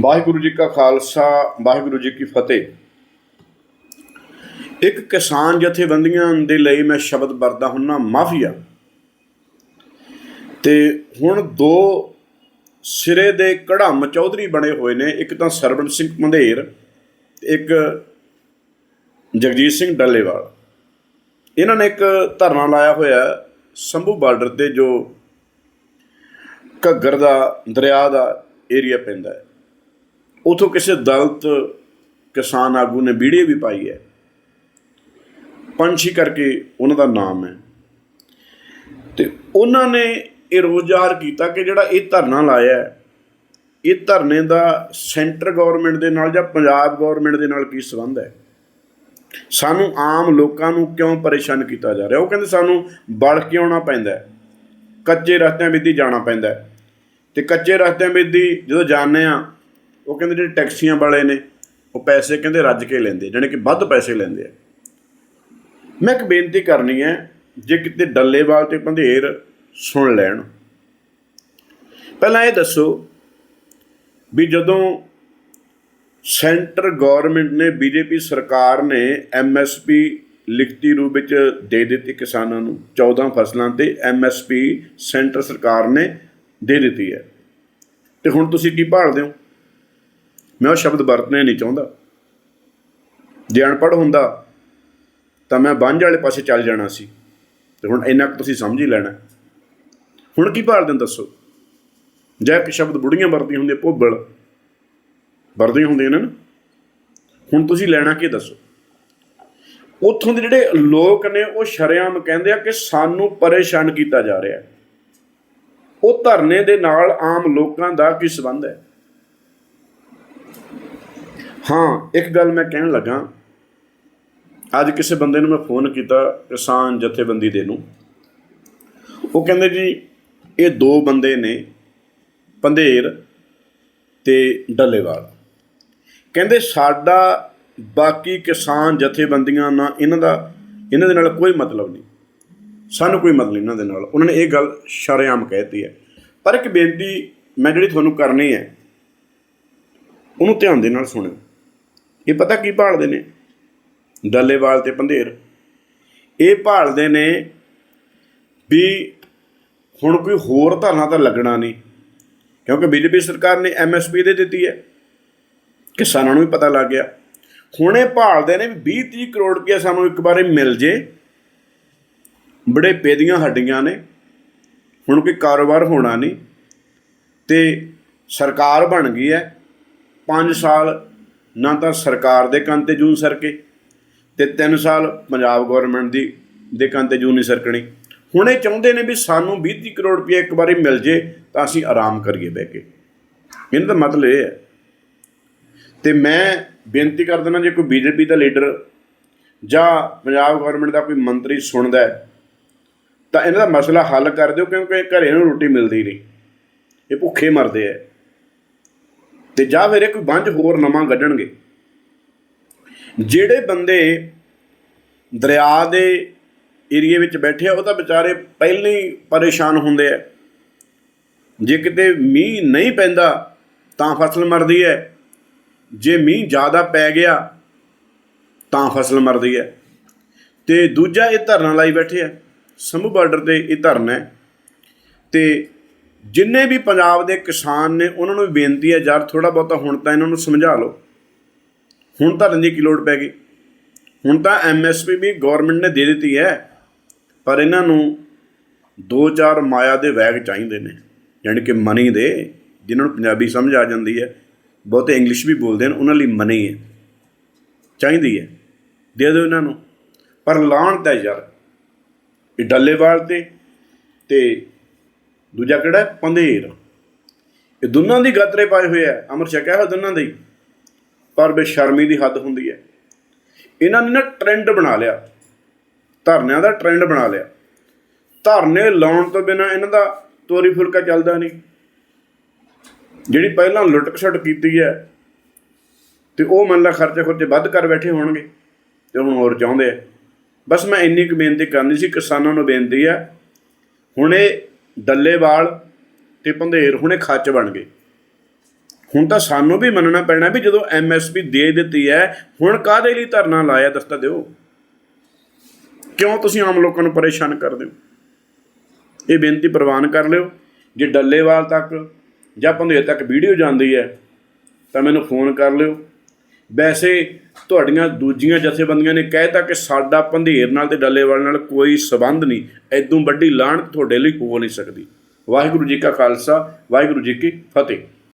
ਵਾਹਿਗੁਰੂ ਜੀ ਕਾ ਖਾਲਸਾ, ਵਾਹਿਗੁਰੂ ਜੀ ਕੀ ਫਤਿਹ। ਇੱਕ ਕਿਸਾਨ ਜਥੇਬੰਦੀਆਂ ਦੇ ਲਈ ਮੈਂ ਸ਼ਬਦ ਵਰਦਾ ਹੁੰਨਾ, ਮਾਫੀਆ। ਤੇ ਹੁਣ ਦੋ ਸਿਰੇ ਦੇ ਕੜਮ ਚੌਧਰੀ ਬਣੇ ਹੋਏ ਨੇ, ਇੱਕ ਤਾਂ ਸਰਵਣ ਸਿੰਘ ਮੰਧੇਰ ਤੇ ਇੱਕ ਜਗਜੀਤ ਸਿੰਘ ਡੱਲੇਵਾਲ। ਇਹਨਾਂ ਨੇ ਇੱਕ ਧਰਨਾ ਲਾਇਆ ਹੋਇਆ ਸੰਭੂ ਬਾਰਡਰ ਤੇ, ਜੋ ਘੱਗਰ ਦਾ, ਦਰਿਆ ਦਾ ਏਰੀਆ ਪੈਂਦਾ ਹੈ। ਉਥੋਂ ਕਿਸੇ ਦਲਤ ਕਿਸਾਨ ਆਗੂ ਨੇ ਵੀਡੀਓ ਵੀ ਪਾਈ ਹੈ। ਪੰਛੀ ਕਰਕੇ ਉਹਨਾਂ ਦਾ ਨਾਮ ਹੈ। ਤੇ ਉਹਨਾਂ ਨੇ ਇਹ ਰੋਜ਼ਾਰ ਕੀਤਾ ਕਿ ਜਿਹੜਾ ਇਹ ਧਰਨਾ ਲਾਇਆ ਇਹ ਧਰਨੇ ਦਾ ਸੈਂਟਰ ਗਵਰਨਮੈਂਟ ਦੇ ਨਾਲ ਜਾਂ ਪੰਜਾਬ ਗਵਰਨਮੈਂਟ ਦੇ ਨਾਲ ਕੀ ਸੰਬੰਧ ਹੈ? ਸਾਨੂੰ ਆਮ ਲੋਕਾਂ ਨੂੰ ਕਿਉਂ ਪਰੇਸ਼ਾਨ ਕੀਤਾ ਜਾ ਰਿਹਾ? ਉਹ ਕਹਿੰਦੇ ਸਾਨੂੰ ਵੜ ਕੇ ਆਉਣਾ ਪੈਂਦਾ ਹੈ, ਕੱਚੇ ਰਸਤਿਆਂ ਵਿੱਚ ਜਾਣਾ ਪੈਂਦਾ ਹੈ। ਤੇ ਕੱਚੇ ਰਸਤਿਆਂ ਵਿੱਚ ਜਦੋਂ ਜਾਂਦੇ ਆ ਉਹ ਕਹਿੰਦੇ ਜਿਹੜੇ ਟੈਕਸੀਆਂ ਵਾਲੇ ਨੇ, ਉਹ ਪੈਸੇ ਕਹਿੰਦੇ ਰੱਜ ਕੇ ਲੈਂਦੇ ਜਾਣੀ ਕਿ ਵੱਧ ਪੈਸੇ ਲੈਂਦੇ ਆ। ਮੈਂ ਇੱਕ ਬੇਨਤੀ ਕਰਨੀ ਹੈ, ਜੇ ਕਿਤੇ ਡੱਲੇਵਾਲ ਤੇ ਪੰਧੇਰ ਸੁਣ ਲੈਣ। ਪਹਿਲਾਂ ਇਹ ਦੱਸੋ ਵੀ ਜਦੋਂ ਸੈਂਟਰ ਗਵਰਨਮੈਂਟ ਨੇ, ਬੀਜੇਪੀ ਸਰਕਾਰ ਨੇ ਐਮਐਸਪੀ ਲਿਖਤੀ ਰੂਪ ਵਿੱਚ ਦੇ ਦਿੱਤੀ ਕਿਸਾਨਾਂ ਨੂੰ 14 ਫਸਲਾਂ ਤੇ ਐਮਐਸਪੀ ਸੈਂਟਰ ਸਰਕਾਰ ਨੇ ਦੇ ਦਿੱਤੀ ਹੈ। ਤੇ ਹੁਣ ਤੁਸੀਂ ਕੀ ਭਾਲਦੇ ਹੋ? ਮੈਂ ਉਹ ਸ਼ਬਦ ਵਰਤਣੇ ਨਹੀਂ ਚਾਹੁੰਦਾ। ਜੇ ਅਨਪੜ੍ਹ ਹੁੰਦਾ, ਤਾਂ ਮੈਂ ਬੰਝ ਵਾਲੇ ਪਾਸੇ ਚੱਲ ਜਾਣਾ ਸੀ। ਤੇ ਹੁਣ ਇੰਨਾ ਕੁ ਤੁਸੀਂ ਸਮਝ ਹੀ ਲੈਣਾ। ਹੁਣ ਕੀ ਭਾਲਦੇ ਹੋ ਦੱਸੋ? ਜੇ ਇੱਕ ਸ਼ਬਦ ਬੁੜੀਆਂ ਵਰਤਦੀਆਂ ਹੁੰਦੀਆਂ, ਭੋਬਲ। ਵਰਦੀਆਂ ਹੁੰਦੀਆਂ ਨੇ ਨਾ। ਹੁਣ ਤੁਸੀਂ ਲੈਣਾ ਕੀ ਦੱਸੋ? ਉੱਥੋਂ ਦੇ ਜਿਹੜੇ ਲੋਕ ਨੇ, ਉਹ ਸ਼ਰੇਆਮ ਕਹਿੰਦੇ ਆ ਕਿ ਸਾਨੂੰ ਪਰੇਸ਼ਾਨ ਕੀਤਾ ਜਾ ਰਿਹਾ। ਉਹ ਧਰਨੇ ਦੇ ਨਾਲ ਆਮ ਲੋਕਾਂ ਦਾ ਕੀ ਸੰਬੰਧ ਹੈ? ਹਾਂ, ਇੱਕ ਗੱਲ ਮੈਂ ਕਹਿਣ ਲੱਗਾ। ਅੱਜ ਕਿਸੇ ਬੰਦੇ ਨੂੰ ਮੈਂ ਫੋਨ ਕੀਤਾ ਕਿਸਾਨ ਜਥੇਬੰਦੀ ਦੇ ਨੂੰ। ਉਹ ਕਹਿੰਦੇ ਜੀ, ਇਹ ਦੋ ਬੰਦੇ ਨੇ, ਪੰਧੇਰ ਤੇ ਡੱਲੇਵਾਲ। ਕਹਿੰਦੇ ਸਾਡਾ ਬਾਕੀ ਕਿਸਾਨ ਜਥੇਬੰਦੀਆਂ ਨਾਲ ਇਹਨਾਂ ਦਾ, ਇਹਨਾਂ ਦੇ ਨਾਲ ਕੋਈ ਮਤਲਬ ਨਹੀਂ। ਸਾਨੂੰ ਕੋਈ ਮਤਲਬ ਇਹਨਾਂ ਦੇ ਨਾਲ। ਉਹਨਾਂ ਨੇ ਇਹ ਗੱਲ ਸ਼ਰੇਆਮ ਕਹਿਤੀ ਹੈ। ਪਰ ਇੱਕ ਬੇਨਤੀ ਮੈਂ ਜਿਹੜੀ ਤੁਹਾਨੂੰ ਕਰਨੀ ਹੈ, ਉਹਨੂੰ ਧਿਆਨ ਦੇ ਨਾਲ ਸੁਣਿਓ। ਇਹ ਪਤਾ ਕੀ ਭਾਲਦੇ ਨੇ? ਡੱਲੇਵਾਲ ਤੇ ਪੰਧੇਰ। ਇਹ ਭਾਲਦੇ ਨੇ ਵੀ ਹੁਣ ਕੋਈ ਹੋਰ ਧਰਨਾ ਤਾਂ ਲੱਗਣਾ ਨਹੀਂ, ਕਿਉਂਕਿ ਬੀਜੇਪੀ ਸਰਕਾਰ ਨੇ ਐਮਐਸਪੀ ਦੇ ਦਿੱਤੀ ਹੈ। ਕਿਸਾਨਾਂ ਨੂੰ ਵੀ ਪਤਾ ਲੱਗ ਗਿਆ। ਹੁਣ ਇਹ ਭਾਲਦੇ ਨੇ ਵੀ 20 30 ਕਰੋੜ ਰੁਪਏ ਸਾਨੂੰ ਇੱਕ ਵਾਰੀ ਮਿਲ ਜੇ। ਬੜੇ ਪੇਦੀਆਂ ਹੱਡੀਆਂ ਨੇ। ਹੁਣ ਕੋਈ ਕਾਰੋਬਾਰ ਹੋਣਾ ਨਹੀਂ। ਤੇ ਸਰਕਾਰ ਬਣ ਗਈ ਹੈ। 5 ਸਾਲ ਨਾ ਤਾਂ ਸਰਕਾਰ ਦੇ ਕੰਨ ਤੇ ਜੂਨ ਸਰਕੇ ਤੇ 3 ਸਾਲ ਪੰਜਾਬ ਗਵਰਨਮੈਂਟ ਦੀ, ਦੇ ਕੰਨ ਤੇ ਜੂਨ ਨਹੀਂ ਸਰਕਣੀ। ਹੁਣ ਇਹ ਚਾਹੁੰਦੇ ਨੇ ਵੀ ਸਾਨੂੰ 20 30 ਕਰੋੜ ਰੁਪਏ ਇੱਕ ਵਾਰੀ ਮਿਲ ਜੇ ਤਾਂ ਅਸੀਂ ਆਰਾਮ ਕਰੀਏ ਬਹਿ ਕੇ। ਇਹਨਾਂ ਦਾ ਮਤਲਬ ਇਹ ਹੈ। ਤੇ ਮੈਂ ਬੇਨਤੀ ਕਰ ਦਿੰਦਾ ਜੇ ਕੋਈ ਬੀਜੇਪੀ ਦਾ ਲੀਡਰ ਜਾਂ ਪੰਜਾਬ ਗਵਰਨਮੈਂਟ ਦਾ ਕੋਈ ਮੰਤਰੀ ਸੁਣਦਾ ਹੈ, ਤਾਂ ਇਹਨਾਂ ਦਾ ਮਸਲਾ ਹੱਲ ਕਰ ਦਿਓ ਕਿਉਂਕਿ ਘਰੇ ਨੂੰ ਰੋਟੀ ਮਿਲਦੀ ਨਹੀਂ। ਇਹ ਭੁੱਖੇ ਮਰਦੇ ਆ। ਤੇ ਜਾਂ ਫਿਰ ਇਹ ਕੋਈ ਬੰਝ ਹੋਰ ਨਵਾਂ ਗੱਢਣਗੇ ਜਿਹੜੇ ਬੰਦੇ ਦਰਿਆ ਦੇ ਏਰੀਏ ਵਿੱਚ ਬੈਠੇ ਆ, ਉਹ ਤਾਂ ਵਿਚਾਰੇ ਪਹਿਲਾਂ ਹੀ ਪਰੇਸ਼ਾਨ ਹੁੰਦੇ ਆ। ਜੇ ਕਿਤੇ ਮੀਂਹ ਨਹੀਂ ਪੈਂਦਾ, ਤਾਂ ਫਸਲ ਮਰਦੀ ਹੈ। ਜੇ ਮੀਂਹ ਜ਼ਿਆਦਾ ਪੈ ਗਿਆ, ਤਾਂ ਫਸਲ ਮਰਦੀ ਹੈ। ਤੇ ਦੂਜਾ ਇਹ ਧਰਨਾ ਲਾਈ ਬੈਠੇ ਆ। ਸੰਭੂ ਬਾਰਡਰ ਤੇ ਇਹ ਧਰਨਾ ਹੈ। ਤੇ ਜਿੰਨੇ ਵੀ ਪੰਜਾਬ ਦੇ ਕਿਸਾਨ ਨੇ, ਉਹਨਾਂ ਨੂੰ ਵੀ ਬੇਨਤੀ ਹੈ, ਯਾਰ ਥੋੜਾ ਬਹੁਤਾ ਹੁਣ ਤਾਂ ਇਹਨਾਂ ਨੂੰ ਸਮਝਾ ਲਓ। ਹੁਣ ਧਰਨ ਦੀ ਕੀ ਲੋੜ ਪੈ ਗਈ। ਹੁਣ ਤਾਂ ਐਮਐਸਪੀ ਵੀ ਗਵਰਨਮੈਂਟ ਨੇ ਦੇ ਦਿੱਤੀ ਹੈ, ਪਰ ਇਹਨਾਂ ਨੂੰ ਦੋ ਚਾਰ ਮਾਇਆ ਦੇ ਵੈਗ ਚਾਹੀਦੇ ਨੇ। ਯਾਨੀ ਕਿ ਮਨੀ ਦੇ, ਜਿਨ੍ਹਾਂ ਨੂੰ ਪੰਜਾਬੀ ਸਮਝ ਆ ਜਾਂਦੀ ਹੈ। ਬਹੁਤੇ ਇੰਗਲਿਸ਼ ਵੀ ਬੋਲਦੇ ਨੇ ਉਹਨਾਂ ਲਈ ਮਨੀ ਹੈ। ਚਾਹੀਦੀ ਹੈ। ਦੇ ਦਿਓ ਇਹਨਾਂ ਨੂੰ। ਪਰ ਲਾਣ ਤਾਂ ਯਾਰ ਇਹ ਡੱਲੇਵਾਲ ਤੇ ਤੇ ਦੂਜਾ ਕਿਹੜਾ ਹੈ? ਪੰਧੇਰ। ਇਹ ਦੋਨਾਂ ਦੀ ਗਾਤਰੇ ਪਾਏ ਹੋਏ ਆ। ਅਮਰ ਛਕਿਆ ਹੋਇਆ ਦੋਨਾਂ ਦੇ ਪਰ ਬੇਸ਼ਰਮੀ ਦੀ ਹੱਦ ਹੁੰਦੀ ਹੈ। ਇਹਨਾਂ ਨੇ ਨਾ ਟ੍ਰੈਂਡ ਬਣਾ ਲਿਆ। ਧਰਨਿਆਂ ਦਾ ਟ੍ਰੈਂਡ ਬਣਾ ਲਿਆ। ਧਰਨੇ ਲਾਉਣ ਤੋਂ ਬਿਨਾ ਇਹਨਾਂ ਦਾ ਤੋਰੀ ਫੁਲਕਾ ਚੱਲਦਾ ਨਹੀਂ। ਜਿਹੜੀ ਪਹਿਲਾਂ ਲੁੱਟ ਖਸੁੱਟ ਕੀਤੀ ਹੈ, ਤੇ ਉਹ ਮੰਨ ਲਾ ਖਰਚੇ ਖੁਰਚੇ ਵੱਧ ਕਰ ਬੈਠੇ ਹੋਣਗੇ, ਤੇ ਹੁਣ ਹੋਰ ਚਾਹੁੰਦੇ ਆ। ਬਸ ਮੈਂ ਇੰਨੀ ਕੁ ਬੇਨਤੀ ਕਰਨੀ ਸੀ, ਕਿਸਾਨਾਂ ਨੂੰ ਬੇਨਤੀ ਆ। ਹੁਣ ਇਹ ਡੱਲੇਵਾਲ ਤੇ ਪੰਧੇਰ ਹੁਣੇ ਖੱਚ ਬਣ ਗਏ। ਹੁਣ ਤਾਂ ਸਾਨੂੰ ਵੀ ਮੰਨਣਾ ਪੈਣਾ ਵੀ ਜਦੋਂ ਐਮਐਸਪੀ ਦੇ ਦਿੱਤੀ ਹੈ, ਹੁਣ ਕਾਹਦੇ ਲਈ ਧਰਨਾ ਲਾਇਆ ਦੱਸਤਾ ਦਿਓ। ਕਿਉਂ ਤੁਸੀਂ ਆਮ ਲੋਕਾਂ ਨੂੰ ਪਰੇਸ਼ਾਨ ਕਰਦੇ ਹੋ? ਇਹ ਬੇਨਤੀ ਪ੍ਰਵਾਨ ਕਰ ਲਿਓ। ਜੇ ਡੱਲੇਵਾਲ ਤੱਕ ਜਾਂ ਪੰਧੇਰ ਤੱਕ ਵੀਡੀਓ ਜਾਂਦੀ ਹੈ, ਤਾਂ ਮੈਨੂੰ ਫੋਨ ਕਰ ਲਿਓ। ਵੈਸੇ ਤੁਹਾਡੀਆਂ ਦੂਜੀਆਂ ਜਥੇਬੰਦੀਆਂ ਨੇ ਕਹਿਤਾ ਕਿ ਸਾਡਾ ਪੰਧੇਰ ਨਾਲ ਤੇ ਡੱਲੇਵਾਲ ਨਾਲ ਕੋਈ ਸਬੰਧ ਨਹੀਂ ਐਦੋਂ ਵੱਡੀ ਲਾਣ ਤੁਹਾਡੇ ਲਈ ਹੋ ਨਹੀਂ ਸਕਦੀ। ਵਾਹਿਗੁਰੂ ਜੀ ਕਾ ਖਾਲਸਾ, ਵਾਹਿਗੁਰੂ ਜੀ ਕੀ ਫਤਿਹ।